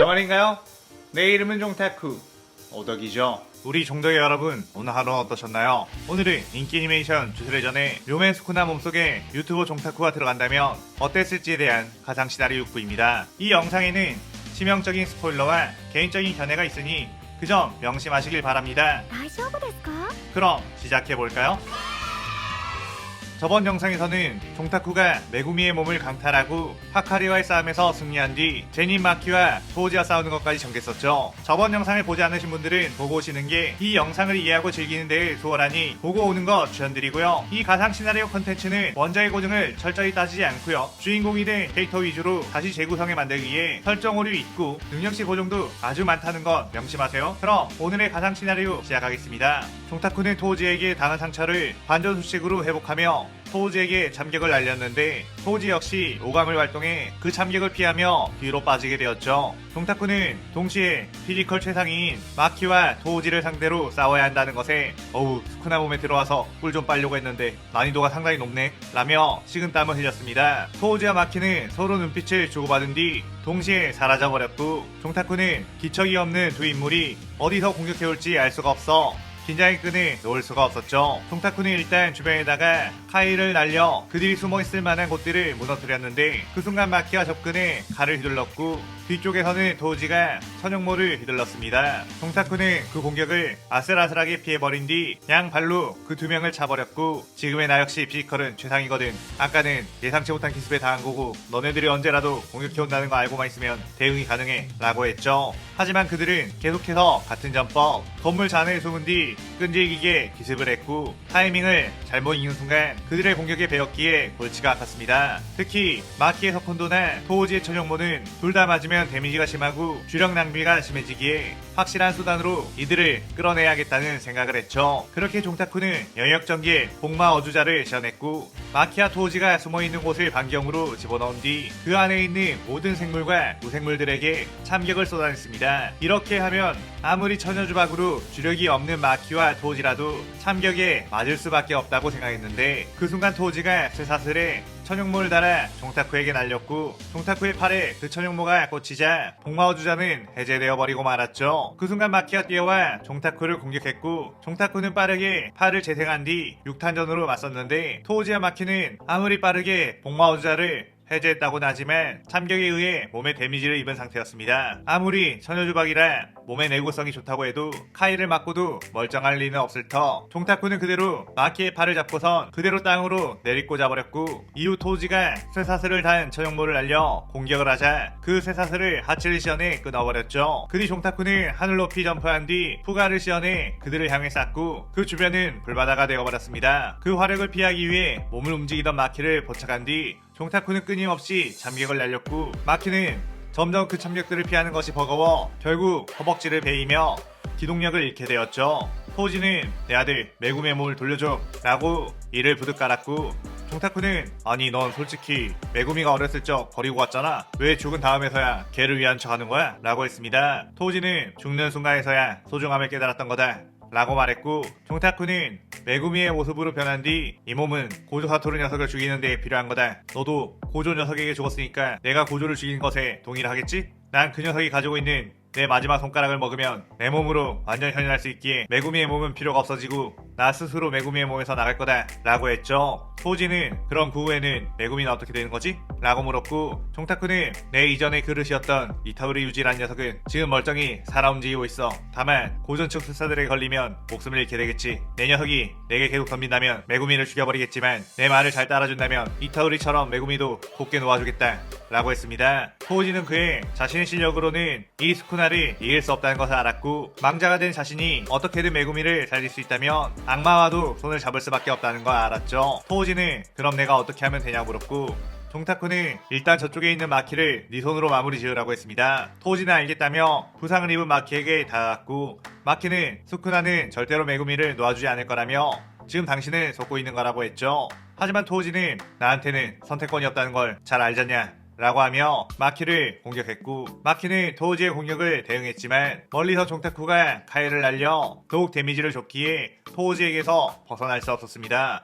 정말인가요? 내 이름은 종타쿠 오덕이죠 우리 종덕의 여러분 오늘 하루는 어떠셨나요? 오늘은 인기 애니메이션 주술회전에 료맨 스쿠나 몸속에 유튜버 종타쿠가 들어간다면 어땠을지에 대한 가상 시나리오 6부입니다 이 영상에는 치명적인 스포일러와 개인적인 견해가 있으니 그 점 명심하시길 바랍니다 大丈夫ですか 그럼 시작해볼까요? 저번 영상에서는 종타쿠가 메구미의 몸을 강탈하고 하카리와의 싸움에서 승리한 뒤 제닌 마키와 토우지와 싸우는 것까지 전개했었죠. 저번 영상을 보지 않으신 분들은 보고 오시는 게 이 영상을 이해하고 즐기는 데 수월하니 보고 오는 거 추천드리고요. 이 가상 시나리오 컨텐츠는 원작의 고증을 철저히 따지지 않고요. 주인공이 된 캐릭터 위주로 다시 재구성해 만들기 위해 설정 오류 있고 능력치 고정도 아주 많다는 건 명심하세요. 그럼 오늘의 가상 시나리오 시작하겠습니다. 종타쿠는 토우지에게 당한 상처를 반전 수식으로 회복하며 토우지에게 참격을 날렸는데 토우지 역시 오감을 활동해 그 참격을 피하며 뒤로 빠지게 되었죠. 종타쿠는 동시에 피지컬 최상인 마키와 토우지를 상대로 싸워야 한다는 것에 어우 스쿠나 몸에 들어와서 꿀 좀 빨려고 했는데 난이도가 상당히 높네 라며 식은땀을 흘렸습니다. 토우지와 마키는 서로 눈빛을 주고받은 뒤 동시에 사라져버렸고 종타쿠는 기척이 없는 두 인물이 어디서 공격해올지 알 수가 없어 긴장의 끈을 놓을 수가 없었죠. 동타쿠는 일단 주변에다가 카이를 날려 그들이 숨어 있을 만한 곳들을 무너뜨렸는데 그 순간 마키가 접근해 칼을 휘둘렀고 뒤쪽에 서는 도우지가 천용모를 휘둘렀습니다. 동타쿠는 그 공격을 아슬아슬하게 피해버린 뒤 양발로 그 두 명을 차버렸고 지금의 나 역시 피지컬은 최상이거든. 아까는 예상치 못한 기습에 당한 거고 너네들이 언제라도 공격해온다는 거 알고만 있으면 대응이 가능해 라고 했죠. 하지만 그들은 계속해서 같은 전법 건물 잔해에 숨은 뒤 끈질기게 기습을 했고 타이밍을 잘못 읽는 순간 그들의 공격에 베었기에 골치가 아팠습니다. 특히 마키의 석혼도나 토우지의 천용모는 둘 다 맞으면 데미지가 심하고 주력 낭비가 심해지기에 확실한 수단으로 이들을 끌어내야겠다는 생각을 했죠. 그렇게 종타쿠는 영역 전기에 복마 어주자를 시연했고 마키와 토우지가 숨어있는 곳을 반경으로 집어넣은 뒤 그 안에 있는 모든 생물과 무생물들에게 참격을 쏟아냈습니다. 이렇게 하면 아무리 천여주박으로 주력이 없는 마키와 토우지라도 참격에 맞을 수밖에 없다고 생각했는데 그 순간 토우지가 쇠사슬에 천용모를 달아 종타쿠에게 날렸고 종타쿠의 팔에 그 천용모가 꽂히자 복마어주자는 해제되어 버리고 말았죠. 그 순간 마키가 뛰어와 종타쿠를 공격했고 종타쿠는 빠르게 팔을 재생한 뒤 6탄전으로 맞섰는데 토우지와 마키는 아무리 빠르게 복마어주자를 해제했다고는 하지만 참격에 의해 몸에 데미지를 입은 상태였습니다. 아무리 천여주박이라 몸의 내구성이 좋다고 해도 카이를 맞고도 멀쩡할 리는 없을 터 종타쿠는 그대로 마키의 팔을 잡고선 그대로 땅으로 내리꽂아 버렸고 이후 토지가 쇠사슬을 단 천용모를 날려 공격을 하자 그 쇠사슬을 하츠를 시연해 끊어버렸죠. 그뒤 종타쿠는 하늘 높이 점프한 뒤 푸가를 시연해 그들을 향해 쐈고 그 주변은 불바다가 되어버렸습니다. 그 화력을 피하기 위해 몸을 움직이던 마키를 포착한 뒤 종타쿠는 끊임없이 참격을 날렸고 마키는 점점 그 참격들을 피하는 것이 버거워 결국 허벅지를 베이며 기동력을 잃게 되었죠. 토지는 내 아들 메구미의 몸을 돌려줘 라고 이를 부득 깔았고 종타쿠는 아니 넌 솔직히 메구미가 어렸을 적 버리고 왔잖아 왜 죽은 다음에서야 걔를 위한 척 하는 거야? 라고 했습니다. 토지는 죽는 순간에서야 소중함을 깨달았던 거다 라고 말했고 종타쿠는 메구미의 모습으로 변한 뒤 이 몸은 고조 사토르 녀석을 죽이는 데 필요한 거다. 너도 고조 녀석에게 죽었으니까 내가 고조를 죽인 것에 동의를 하겠지? 난 그 녀석이 가지고 있는 내 마지막 손가락을 먹으면 내 몸으로 완전 현현할 수 있기에 메구미의 몸은 필요가 없어지고 나 스스로 메구미의 몸에서 나갈 거다 라고 했죠. 토지는 그럼 그 후에는 메구미는 어떻게 되는 거지? 라고 물었고 종타쿠는 내 이전의 그릇이었던 이타우리 유지라는 녀석은 지금 멀쩡히 살아 움직이고 있어. 다만 고전축 술사들에 걸리면 목숨을 잃게 되겠지. 내 녀석이 내게 계속 덤빈다면 메구미를 죽여버리겠지만 내 말을 잘 따라준다면 이타우리처럼 메구미도 곱게 놓아주겠다. 라고 했습니다. 토우지는 그의 자신의 실력으로는 이 스쿠나 를 이길 수 없다는 것을 알았고 망자가 된 자신이 어떻게든 메구미를 살릴 수 있다면 악마와도 손을 잡을 수밖에 없다는 걸 알았죠. 토우지는 그럼 내가 어떻게 하면 되냐고 물었고 종타쿠는 일단 저쪽에 있는 마키를 네 손으로 마무리 지으라고 했습니다. 토우지는 알겠다며 부상을 입은 마키에게 다가갔고 마키는 스쿠나는 절대로 메구미를 놓아주지 않을 거라며 지금 당신은 속고 있는 거라고 했죠. 하지만 토우지는 나한테는 선택권이 없다는 걸 잘 알잖냐 라고 하며 마키를 공격했고 마키는 도우지의 공격을 대응했지만 멀리서 종타쿠가 카이를 날려 더욱 데미지를 줬기에 토우지에게서 벗어날 수 없었습니다.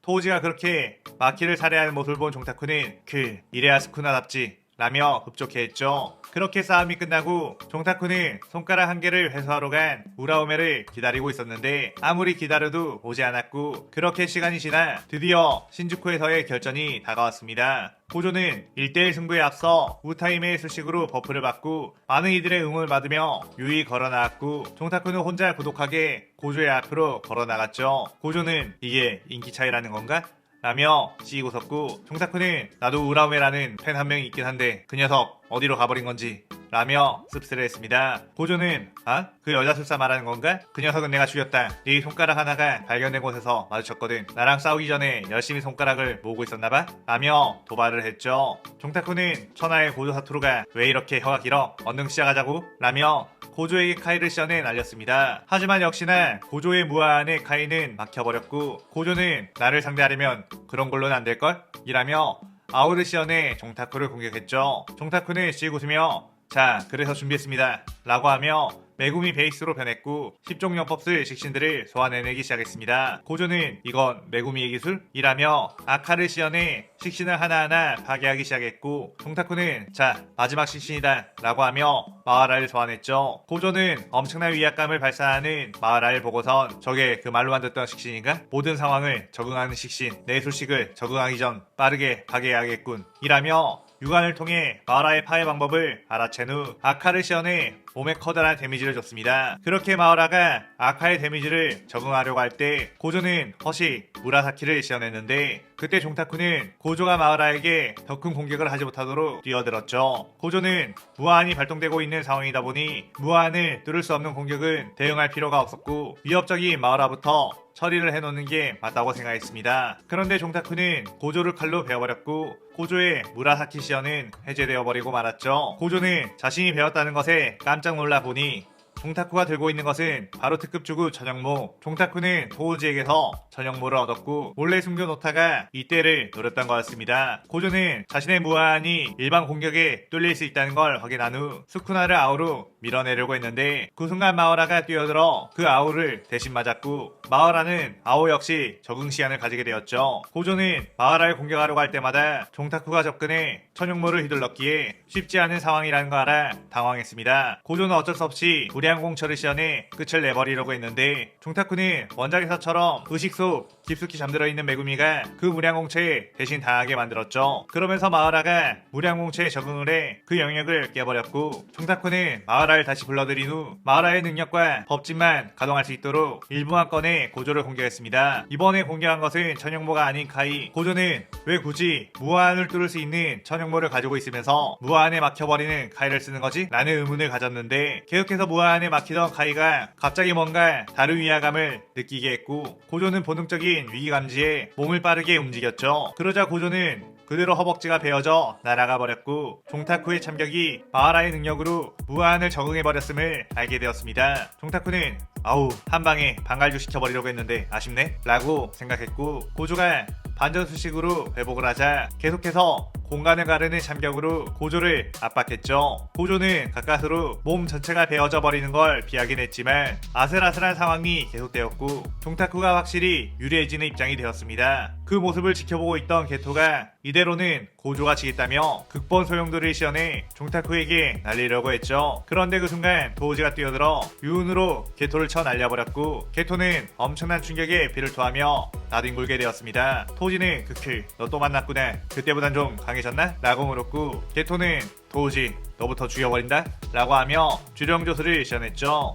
토우지가 그렇게 마키를 살해하는 모습을 본 종타쿠는 그 이레아 스쿠나답지 라며 흡족해했죠. 그렇게 싸움이 끝나고 종타쿠는 손가락 한 개를 회수하러 간 우라오메를 기다리고 있었는데 아무리 기다려도 오지 않았고 그렇게 시간이 지나 드디어 신주쿠에서의 결전이 다가왔습니다. 고조는 1대1 승부에 앞서 우타임의 수식으로 버프를 받고 많은 이들의 응원을 받으며 유이 걸어 나왔고 종타쿠는 혼자 고독하게 고조의 앞으로 걸어 나갔죠. 고조는 이게 인기 차이라는 건가? 라며 찌고 섰고 종타쿠는 나도 우라우메라는 팬 한 명이 있긴 한데 그 녀석 어디로 가버린 건지 라며 씁쓸해했습니다. 고조는 아? 그 여자 술사 말하는 건가? 그 녀석은 내가 죽였다. 네 손가락 하나가 발견된 곳에서 마주쳤거든. 나랑 싸우기 전에 열심히 손가락을 모으고 있었나봐? 라며 도발을 했죠. 종타쿠는 천하의 고조 사투루가 왜 이렇게 혀가 길어? 얼른 시작하자고? 라며 고조에게 카이를 시연해 날렸습니다. 하지만 역시나 고조의 무한의 카이는 막혀버렸고 고조는 나를 상대하려면 그런 걸로는 안 될걸? 이라며 아우르시언의 종타쿠를 공격했죠. 종타쿠는 씩 웃으며 자 그래서 준비했습니다 라고 하며 메구미 베이스로 변했고 10종 연법술 식신들을 소환해내기 시작했습니다. 고조는 이건 메구미의 기술? 이라며 아카르시언의 식신을 하나하나 파괴하기 시작했고 종타쿠는 자 마지막 식신이다 라고 하며 마하라를 소환했죠. 고조는 엄청난 위압감을 발산하는 마하라를 보고선 저게 그 말로만 듣던 식신인가? 모든 상황을 적응하는 식신 내 술식을 적응하기 전 빠르게 파괴해야겠군 이라며 유관을 통해 마하라의 파괴 방법을 알아챈 후 아카르시언의 몸에 커다란 데미지를 줬습니다. 그렇게 마하라가 아카의 데미지를 적응하려고 할 때 고조는 허시 무라사키를 시연했는데 그때 종타쿠는 고조가 마하라에게 더 큰 공격을 하지 못하도록 뛰어들었죠. 고조는 무한이 발동되고 있는 상황이다 보니 무한을 뚫을 수 없는 공격은 대응할 필요가 없었고 위협적인 마하라부터 처리를 해놓는 게 맞다고 생각했습니다. 그런데 종타쿠는 고조를 칼로 베어버렸고 고조의 무라사키 시연은 해제되어 버리고 말았죠. 고조는 자신이 배웠다는 것에 깜짝 놀라 보니 종타쿠가 들고 있는 것은 바로 특급 주구 전형모. 종타쿠는 도우지에게서 전형모를 얻었고 몰래 숨겨놓다가 이때를 노렸던 거였습니다. 고조는 자신의 무한이 일반 공격에 뚫릴 수 있다는 걸 확인한 후 스쿠나를 아우로 밀어내려고 했는데 그 순간 마오라가 뛰어들어 그 아우를 대신 맞았고 마오라는 아오 역시 적응 시간을 가지게 되었죠. 고조는 마오라를 공격하려고 할 때마다 종타쿠가 접근해 천용모를 휘둘렀기에 쉽지 않은 상황이라는 거 알아 당황했습니다. 고조는 어쩔 수 없이 무량 공처를 시연해 끝을 내버리려고 했는데 종타쿠는 원작에서처럼 의식 속 깊숙이 잠들어 있는 메구미가 그 무량공체에 대신 당하게 만들었죠. 그러면서 마하라가 무량공체에 적응을 해 그 영역을 깨버렸고 종타쿠는 마하라를 다시 불러들인 후 마하라의 능력과 법칙만 가동할 수 있도록 일부만 꺼내 고조를 공격했습니다. 이번에 공격한 것은 천형모가 아닌 카이. 고조는 왜 굳이 무한을 뚫을 수 있는 천형모를 가지고 있으면서 무한에 막혀버리는 카이를 쓰는 거지? 라는 의문을 가졌는데 계속해서 무한에 막히던 카이가 갑자기 뭔가 다른 위화감을 느끼게 했고 고조는 본능적인 위기 감지에 몸을 빠르게 움직였죠. 그러자 고조는 그대로 허벅지가 베어져 날아가 버렸고 종타쿠의 참격이 마하라의 능력으로 무한을 적응해 버렸음을 알게 되었습니다. 종타쿠는 아우 한 방에 방갈죽 시켜버리려고 했는데 아쉽네 라고 생각했고 고조가 반전 수식으로 회복을 하자 계속해서 공간을 가르는 참격으로 고조를 압박했죠. 고조는 가까스로 몸 전체가 베어져 버리는 걸 피하긴 했지만 아슬아슬한 상황이 계속되었고 종타쿠가 확실히 유리해지는 입장이 되었습니다. 그 모습을 지켜보고 있던 게토가 이대로는 고조가 지겠다며 극본 소용돌이를 시연해 종타쿠에게 날리려고 했죠. 그런데 그 순간 도우지가 뛰어들어 유운으로 게토를 쳐 날려버렸고 게토는 엄청난 충격에 피를 토하며 나뒹굴게 되었습니다. 토지는 그클 너또 만났구나. 그때보단 좀 강해졌나? 라고 물었고 게토는 도우지 너부터 죽여버린다? 라고 하며 주령조수를 시연했죠.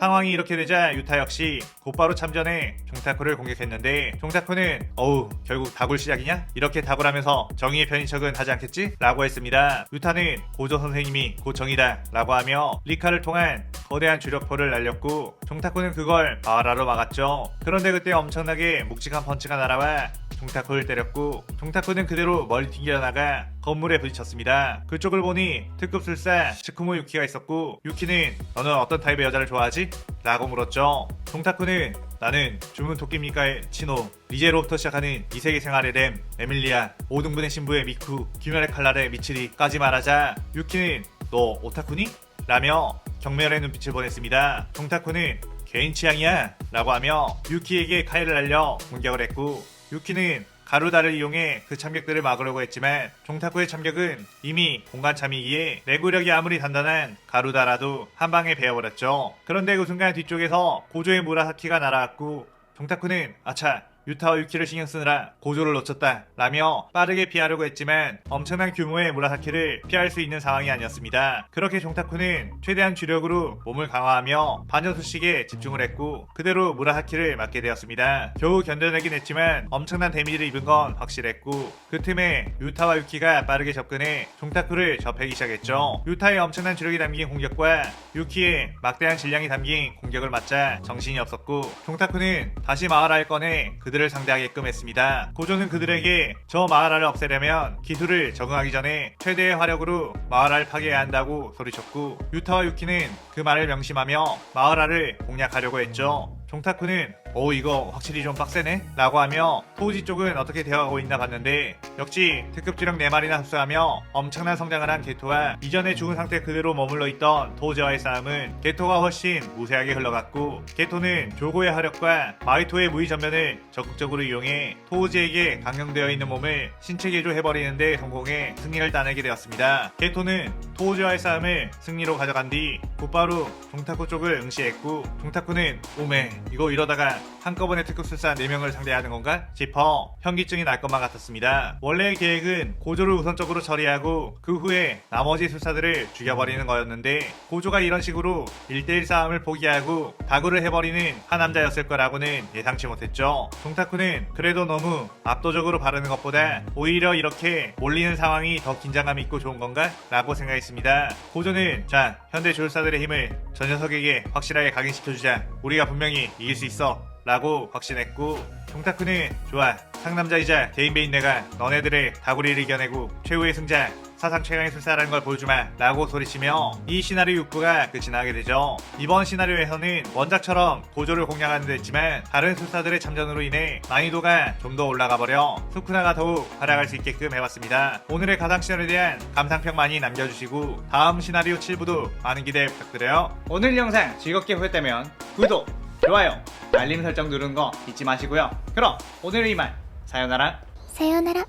상황이 이렇게 되자 유타 역시 곧바로 참전해 종타쿠를 공격했는데 종타쿠는 어우 결국 다굴 시작이냐? 이렇게 다굴 하면서 정의의 편인 척은 하지 않겠지? 라고 했습니다. 유타는 고조 선생님이 곧 정이다 라고 하며 리카를 통한 거대한 주력포를 날렸고 종타쿠는 그걸 마하라로 막았죠. 그런데 그때 엄청나게 묵직한 펀치가 날아와 종타쿠를 때렸고 종타쿠는 그대로 멀리 튕겨나가 건물에 부딪혔습니다. 그쪽을 보니 특급 술사 츠쿠모 유키가 있었고 유키는 너는 어떤 타입의 여자를 좋아하지? 라고 물었죠. 종타쿠는 나는 주문 도끼미카의 치노 리제로부터 시작하는 이세계 생활의 램 에밀리아 오등분의 신부의 미쿠 귀멸의 칼날의 미츠리까지 말하자 유키는 너 오타쿠니? 라며 경멸의 눈빛을 보냈습니다. 종타쿠는 개인 취향이야 라고 하며 유키에게 칼을 날려 공격을 했고 유키는 가루다를 이용해 그 참격들을 막으려고 했지만 종타쿠의 참격은 이미 공간 참이기에 내구력이 아무리 단단한 가루다라도 한 방에 베어버렸죠. 그런데 그 순간 뒤쪽에서 고조의 무라사키가 날아왔고 종타쿠는 아차 유타와 유키를 신경 쓰느라 고조를 놓쳤다 라며 빠르게 피하려고 했지만 엄청난 규모의 무라사키를 피할 수 있는 상황이 아니었습니다. 그렇게 종타쿠는 최대한 주력으로 몸을 강화하며 반전수식에 집중을 했고 그대로 무라사키를 맞게 되었습니다. 겨우 견뎌내긴 했지만 엄청난 데미지를 입은 건 확실했고 그 틈에 유타와 유키가 빠르게 접근해 종타쿠를 접하기 시작했죠. 유타의 엄청난 주력이 담긴 공격과 유키의 막대한 질량이 담긴 공격을 맞자 정신이 없었고 종타쿠는 다시 마하라를 꺼내 그들 을 상대하게끔 했습니다. 고조는 그들에게 저 마하라를 없애려면 기술을 적응하기 전에 최대의 화력으로 마하라를 파괴해야 한다고 소리쳤고 유타와 유키는 그 말을 명심하며 마하라를 공략하려고 했죠. 종타쿠는 오 이거 확실히 좀 빡세네 라고 하며 토우지 쪽은 어떻게 되어가고 있나 봤는데 역시 특급 주력 4마리나 흡수하며 엄청난 성장을 한 게토와 이전에 죽은 상태 그대로 머물러 있던 토우지와의 싸움은 게토가 훨씬 우세하게 흘러갔고 게토는 조고의 화력과 마이토의 무의 전면을 적극적으로 이용해 토우지에게 강경되어 있는 몸을 신체 개조해버리는데 성공해 승리를 따내게 되었습니다. 게토는 토우지와의 싸움을 승리로 가져간 뒤 곧바로 종타쿠 쪽을 응시했고 종타쿠는 오메 이거 이러다가 한꺼번에 특급술사 4명을 상대해야 하는 건가 싶어 현기증이 날 것만 같았습니다. 원래의 계획은 고조를 우선적으로 처리하고 그 후에 나머지 술사들을 죽여버리는 거였는데 고조가 이런 식으로 1대1 싸움을 포기하고 다구를 해버리는 한 남자였을 거라고는 예상치 못했죠. 종타쿠는 그래도 너무 압도적으로 바르는 것보다 오히려 이렇게 몰리는 상황이 더 긴장감 있고 좋은 건가? 라고 생각했습니다. 고조는 자 현대 조율사들의 힘을 저 녀석에게 확실하게 각인시켜주자 우리가 분명히 이길 수 있어 라고 확신했고 종타쿠는 좋아. 상남자이자 개인배인 내가 너네들의 다구리를 이겨내고 최후의 승자 사상 최강의 술사라는 걸 보여주마 라고 소리치며 이 시나리오 6부가 끝이 나게 되죠. 이번 시나리오에서는 원작처럼 고조를 공략하는 데 했지만 다른 술사들의 참전으로 인해 난이도가 좀 더 올라가 버려 스쿠나가 더욱 활약할 수 있게끔 해봤습니다. 오늘의 가상 시나리오에 대한 감상평 많이 남겨주시고 다음 시나리오 7부도 많은 기대 부탁드려요. 오늘 영상 즐겁게 보셨다면 구독, 좋아요, 알림 설정 누르는 거 잊지 마시고요. 그럼 오늘의 이만 사연나라 사연나라